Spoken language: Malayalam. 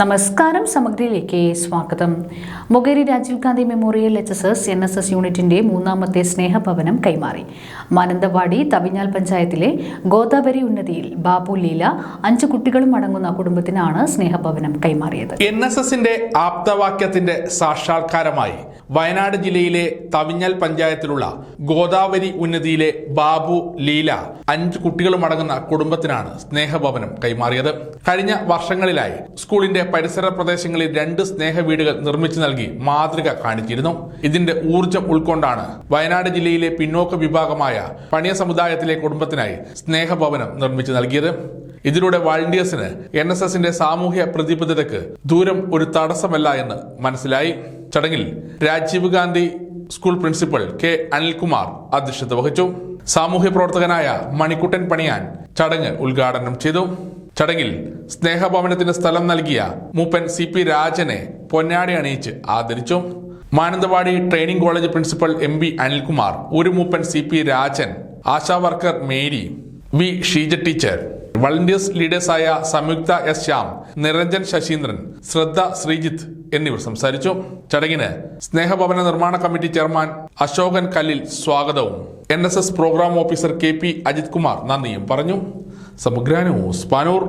നമസ്കാരം സമഗ്രയിലേക്ക് സ്വാഗതം. Mokeri Rajiv Gandhi memorial H S S N S S യൂണിറ്റിന്റെ മൂന്നാമത്തെ സ്നേഹഭവനം കൈമാറി. മാനന്തവാടി തവിഞ്ഞാൽ പഞ്ചായത്തിലെ ഗോദാവരി ഉന്നതിയിൽ ബാബു ലീല അഞ്ചു കുട്ടികളും അടങ്ങുന്ന കുടുംബത്തിനാണ് സ്നേഹഭവനം കൈമാറിയത്. എൻ എസ് എസിന്റെ ആപ്തവാക്യത്തിന്റെ സാക്ഷാത്കാരമായി വയനാട് ജില്ലയിലെ തവിഞ്ഞാൽ പഞ്ചായത്തിലുള്ള ഗോദാവരി ഉന്നതിയിലെ ബാബു ലീല അഞ്ച് കുട്ടികളും അടങ്ങുന്ന കുടുംബത്തിനാണ് സ്നേഹഭവനം കൈമാറിയത്. കഴിഞ്ഞ വർഷങ്ങളിലായി സ്കൂളിന്റെ പരിസര പ്രദേശങ്ങളിൽ രണ്ട് സ്നേഹ വീടുകൾ നിർമ്മിച്ചു നൽകി മാതൃക കാണിച്ചിരുന്നു. ഇതിന്റെ ഊർജം ഉൾക്കൊണ്ടാണ് വയനാട് ജില്ലയിലെ പിന്നോക്ക വിഭാഗമായ പണിയ സമുദായത്തിലെ കുടുംബത്തിനായി സ്നേഹഭവനം നിർമ്മിച്ചു നൽകിയത്. ഇതിലൂടെ വാളണ്ടിയേഴ്സിന് എൻ എസ് എസിന്റെ സാമൂഹ്യ പ്രതിബദ്ധതയ്ക്ക് ദൂരം ഒരു തടസ്സമല്ല എന്ന് മനസ്സിലായി. ചടങ്ങിൽ Rajiv Gandhi school principal K Anilkumar അധ്യക്ഷത വഹിച്ചു. സാമൂഹ്യ പ്രവർത്തകനായ മണിക്കുട്ടൻ പണിയാൻ ചടങ്ങ് ഉദ്ഘാടനം ചെയ്തു. ചടങ്ങിൽ സ്നേഹഭവനത്തിന് സ്ഥലം നൽകിയ മൂപ്പൻ സി പി രാജനെ പൊന്നാടി അണിയിച്ച് ആദരിച്ചു. Mananthavady training college principal M B Anilkumar ഒരു മൂപ്പൻ C P Rajan ASHA worker Mary V Sheeja teacher volunteers ലീഡേഴ്സായ Samyuktha S Shyam Niranjan Saseendran ശ്രദ്ധ ശ്രീജിത്ത് എന്നിവർ സംസാരിച്ചു. ചടങ്ങിന് സ്നേഹഭവന നിർമ്മാണ കമ്മിറ്റി ചെയർമാൻ അശോകൻ കല്ലിൽ സ്വാഗതവും. N S S programme officer K P Ajith Kumar നന്ദിയും പറഞ്ഞു. സമഗ്ര ന്യൂസ് പാനൂർ.